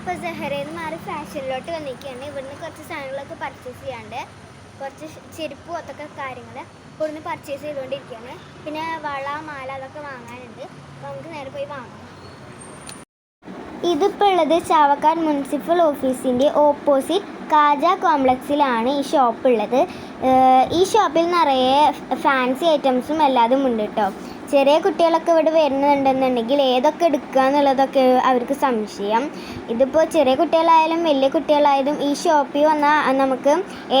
ഞങ്ങളിപ്പോൾ സെഹറയിൽ നിന്ന് മാറി ഫാഷനിലോട്ട് വന്നിരിക്കുകയാണ്. ഇവിടുന്ന് കുറച്ച് സാധനങ്ങളൊക്കെ പർച്ചേസ് ചെയ്യാണ്ട് കുറച്ച് ചെരുപ്പ് അതൊക്കെ കാര്യങ്ങൾ ഇവിടുന്ന് പർച്ചേസ് ചെയ്തുകൊണ്ടിരിക്കുകയാണ്. പിന്നെ വള മാല അതൊക്കെ വാങ്ങാനുണ്ട്. അപ്പോൾ നമുക്ക് നേരെ പോയി വാങ്ങാം. ഇതിപ്പോൾ ഉള്ളത് ചാവക്കാട് മുനിസിപ്പൽ ഓഫീസിന്റെ ഓപ്പോസിറ്റ് കാജ കോംപ്ലക്സിലാണ് ഈ ഷോപ്പ് ഉള്ളത്. ഈ ഷോപ്പിൽ നിറയെ ഫാൻസി ഐറ്റംസും എല്ലാതും ഉണ്ട് കേട്ടോ ചെറിയ കുട്ടികളൊക്കെ ഇവിടെ വരുന്നുണ്ടെന്നുണ്ടെങ്കിൽ ഏതൊക്കെ എടുക്കുക എന്നുള്ളതൊക്കെ അവർക്ക് സംശയം. ഇതിപ്പോൾ ചെറിയ കുട്ടികളായാലും വലിയ കുട്ടികളായാലും ഈ ഷോപ്പിൽ വന്നാൽ നമുക്ക്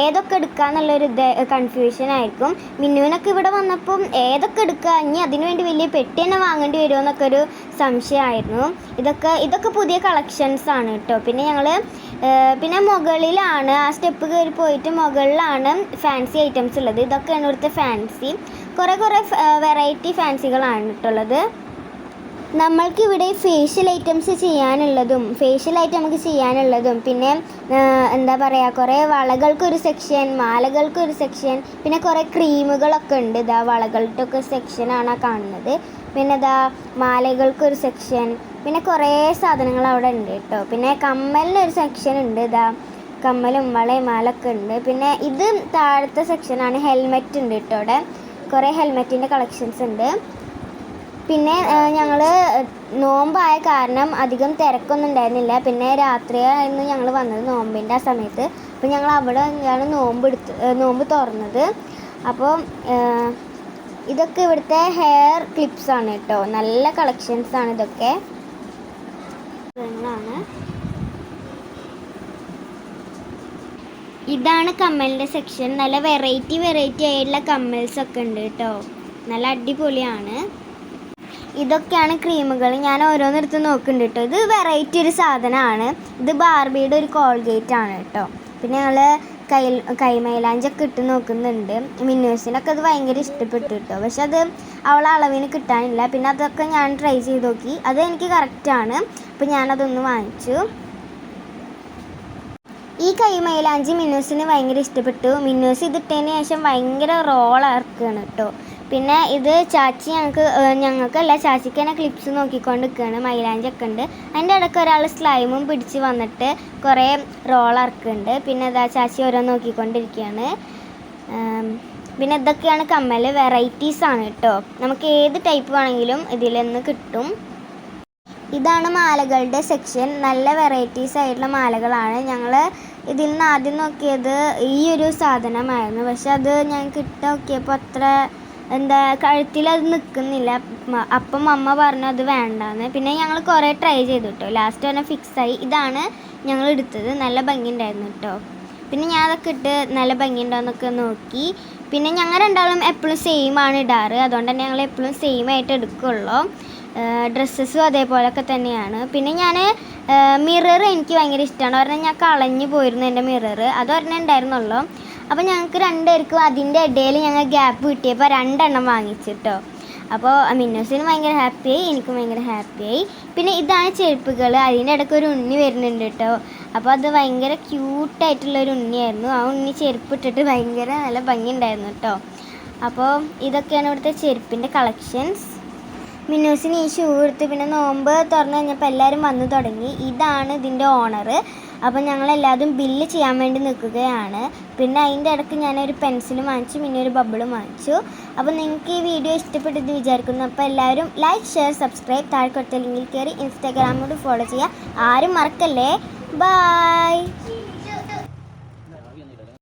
ഏതൊക്കെ എടുക്കുക എന്നുള്ളൊരു ഇത് കൺഫ്യൂഷൻ ആയിരിക്കും. മിന്നുവിനൊക്കെ ഇവിടെ വന്നപ്പം ഏതൊക്കെ എടുക്കുക ഇനി അതിനുവേണ്ടി വലിയ പെട്ടി തന്നെ വാങ്ങേണ്ടി വരുമോ എന്നൊക്കെ ഒരു സംശയമായിരുന്നു. ഇതൊക്കെ ഇതൊക്കെ പുതിയ കളക്ഷൻസ് ആണ് കേട്ടോ. പിന്നെ ഞങ്ങൾ പിന്നെ മുകളിലാണ് ആ സ്റ്റെപ്പ് കയറി പോയിട്ട് മുകളിലാണ് ഫാൻസി ഐറ്റംസ് ഉള്ളത്. ഇതൊക്കെയാണ് ഇവിടുത്തെ ഫാൻസി കുറേ കുറേ വെറൈറ്റി ഫാൻസികളാണ് കേട്ടുള്ളത് നമ്മൾക്കിവിടെ ഫേഷ്യൽ ഐറ്റംസ് ചെയ്യാനുള്ളതും ഫേഷ്യൽ ഐറ്റം നമുക്ക് ചെയ്യാനുള്ളതും പിന്നെ എന്താ പറയുക കുറേ വളകൾക്കൊരു സെക്ഷൻ മാലകൾക്കൊരു സെക്ഷൻ പിന്നെ കുറേ ക്രീമുകളൊക്കെ ഉണ്ട്. ഇതാ വളകളുടെ ഒക്കെ സെക്ഷനാണ് കാണുന്നത്. പിന്നെ ഇതാ മാലകൾക്കൊരു സെക്ഷൻ പിന്നെ കുറേ സാധനങ്ങൾ അവിടെ ഉണ്ട് കേട്ടോ. പിന്നെ കമ്മലിനൊരു സെക്ഷൻ ഉണ്ട് ഇതാ. കമ്മലും വളയും മാലൊക്കെ ഉണ്ട്. പിന്നെ ഇത് താഴത്തെ സെക്ഷനാണ് ഹെൽമെറ്റ് ഉണ്ട് കേട്ടോ അവിടെ. കുറേ ഹെൽമെറ്റിന്റെ കളക്ഷൻസ് ഉണ്ട്. പിന്നെ ഞങ്ങൾ നോമ്പായ കാരണം അധികം തിരക്കൊന്നും ഉണ്ടായിരുന്നില്ല. പിന്നെ രാത്രിയായിരുന്നു ഞങ്ങൾ വന്നത് നോമ്പിന്റെ ആ സമയത്ത്. അപ്പോൾ ഞങ്ങൾ അവിടെ ആണ് നോമ്പ് എടുത്ത് നോമ്പ് തുറന്നത്. അപ്പോൾ ഇതൊക്കെ ഇവിടുത്തെ ഹെയർ ക്ലിപ്സ് ആണ് കേട്ടോ. നല്ല കളക്ഷൻസ് ആണ് ഇതൊക്കെ. സാധനങ്ങളാണ് ഇതാണ് കമ്മലിന്റെ സെക്ഷൻ നല്ല വെറൈറ്റി വെറൈറ്റി ആയിട്ടുള്ള കമ്മൽസ് ഒക്കെ ഉണ്ട് കേട്ടോ. നല്ല അടിപൊളിയാണ്. ഇതൊക്കെയാണ് ക്രീമുകൾ ഞാൻ ഓരോന്നെടുത്ത് നോക്കുന്നുണ്ട് കേട്ടോ. ഇത് വെറൈറ്റി ഒരു സാധനമാണ്. ഇത് ബാർബിയുടെ ഒരു കോൾഗേറ്റ് ആണ് കേട്ടോ. പിന്നെ ഞങ്ങൾ കൈ കൈമൈലാഞ്ചൊക്കെ ഇട്ട് നോക്കുന്നുണ്ട്. മിന്നൂസിനൊക്കെ അത് ഭയങ്കര ഇഷ്ടപ്പെട്ടു കേട്ടോ. പക്ഷെ അത് അവളെ അളവിന് കിട്ടാനില്ല. പിന്നെ അതൊക്കെ ഞാൻ ട്രൈ ചെയ്ത് നോക്കി. അത് എനിക്ക് കറക്റ്റാണ് അപ്പോൾ ഞാനതൊന്ന് വാങ്ങിച്ചു. ഈ കൈമൈലാഞ്ചി മിന്നൂസിന് ഭയങ്കര ഇഷ്ടപ്പെട്ടു. മിന്നൂസ് ഇതിട്ടതിന് ശേഷം ഭയങ്കര റോൾ ഇറക്കുകയാണ് കേട്ടോ പിന്നെ ഇത് ചാച്ചി ഞങ്ങൾക്ക് ഞങ്ങൾക്കല്ല ചാച്ചിക്ക് തന്നെ ക്ലിപ്സ് നോക്കിക്കൊണ്ട് നിൽക്കുകയാണ് മൈലാഞ്ചൊക്കെ ഉണ്ട്. അതിന്റെ ഇടയ്ക്ക് ഒരാൾ സ്ലൈമും പിടിച്ച് വന്നിട്ട് കുറേ റോൾ ഇറക്കുന്നുണ്ട് പിന്നെ ഇതാ ചാച്ചി ഓരോ നോക്കിക്കൊണ്ടിരിക്കുകയാണ് പിന്നെ ഇതൊക്കെയാണ് കമ്മൽ വെറൈറ്റീസ് ആണ് കേട്ടോ നമുക്ക് ഏത് ടൈപ്പ് വേണമെങ്കിലും ഇതിൽ നിന്ന് കിട്ടും. ഇതാണ് മാലകളുടെ സെക്ഷൻ നല്ല വെറൈറ്റീസ് ആയിട്ടുള്ള മാലകളാണ്. ഞങ്ങൾ ഇതിൽ നിന്ന് ആദ്യം നോക്കിയത് ഈ ഒരു സാധനമായിരുന്നു. പക്ഷെ അത് ഞാൻ കിട്ട നോക്കിയപ്പോൾ അത്ര എന്താ കഴുത്തിൽ അത് നിൽക്കുന്നില്ല അപ്പം അമ്മ പറഞ്ഞു അത് വേണ്ടാന്ന്. പിന്നെ ഞങ്ങൾ കുറേ ട്രൈ ചെയ്തു കേട്ടോ ലാസ്റ്റ് തന്നെ ഫിക്സായി ഇതാണ് ഞങ്ങൾ എടുത്തത്. നല്ല ഭംഗി ഉണ്ടായിരുന്നു കേട്ടോ പിന്നെ ഞാൻ അതൊക്കെ ഇട്ട് നല്ല ഭംഗിയുണ്ടോയെന്നൊക്കെ നോക്കി. പിന്നെ ഞങ്ങൾ രണ്ടാളും എപ്പോഴും സെയിം ആണ് ഇടാറ്. അതുകൊണ്ട് തന്നെ ഞങ്ങൾ എപ്പോഴും സെയിം ആയിട്ട് എടുക്കുള്ളൂ. ഡ്രസ്സസും അതേപോലൊക്കെ തന്നെയാണ്. പിന്നെ ഞാൻ മിറർ എനിക്ക് ഭയങ്കര ഇഷ്ടമാണ് ഒരെണ്ണം ഞാൻ കളഞ്ഞു പോയിരുന്നു എന്റെ മിറർ അത് പറഞ്ഞാൽ ഉണ്ടായിരുന്നുള്ളൂ. അപ്പോൾ ഞങ്ങൾക്ക് രണ്ടുപേർക്കും അതിന്റെ ഇടയിൽ ഞങ്ങൾ ഗ്യാപ്പ് കിട്ടിയപ്പോൾ രണ്ടെണ്ണം വാങ്ങിച്ചിട്ടോ അപ്പോൾ മിന്നോസിന് ഭയങ്കര ഹാപ്പിയായി എനിക്കും ഭയങ്കര ഹാപ്പിയായി പിന്നെ ഇതാണ് ചെരുപ്പുകൾ അതിന്റെ ഇടയ്ക്ക് ഒരു ഉണ്ണി വരുന്നുണ്ട് കേട്ടോ അപ്പോൾ അത് ഭയങ്കര ക്യൂട്ടായിട്ടുള്ള ഒരു ഉണ്ണിയായിരുന്നു. ആ ഉണ്ണി ചെരുപ്പ് ഇട്ടിട്ട് ഭയങ്കര നല്ല ഭംഗി ഉണ്ടായിരുന്നു കേട്ടോ അപ്പോൾ ഇതൊക്കെയാണ് ഇവിടുത്തെ ചെരുപ്പിന്റെ കളക്ഷൻസ് മിന്നൂസിന് ഈ ഷൂ എടുത്ത് പിന്നെ നോമ്പ് തുറന്നു കഴിഞ്ഞപ്പോൾ എല്ലാവരും വന്നു തുടങ്ങി. ഇതാണ് ഇതിന്റെ ഓണർ അപ്പോൾ ഞങ്ങൾ എല്ലാവരും ബില്ല് ചെയ്യാൻ വേണ്ടി നിൽക്കുകയാണ്. പിന്നെ അതിന്റെ ഇടയ്ക്ക് ഞാനൊരു പെൻസിലും വാങ്ങിച്ചു പിന്നെ ഒരു ബബിളും വാങ്ങിച്ചു. അപ്പോൾ നിങ്ങൾക്ക് ഈ വീഡിയോ ഇഷ്ടപ്പെട്ടെന്ന് വിചാരിക്കുന്നു. അപ്പോൾ എല്ലാവരും ലൈക്ക് ഷെയർ സബ്സ്ക്രൈബ് താഴെ കൊടുത്ത ലിങ്കിൽ കയറി ഇൻസ്റ്റാഗ്രാമിലൂടെ ഫോളോ ചെയ്യുക ആരും മറക്കല്ലേ? ബൈ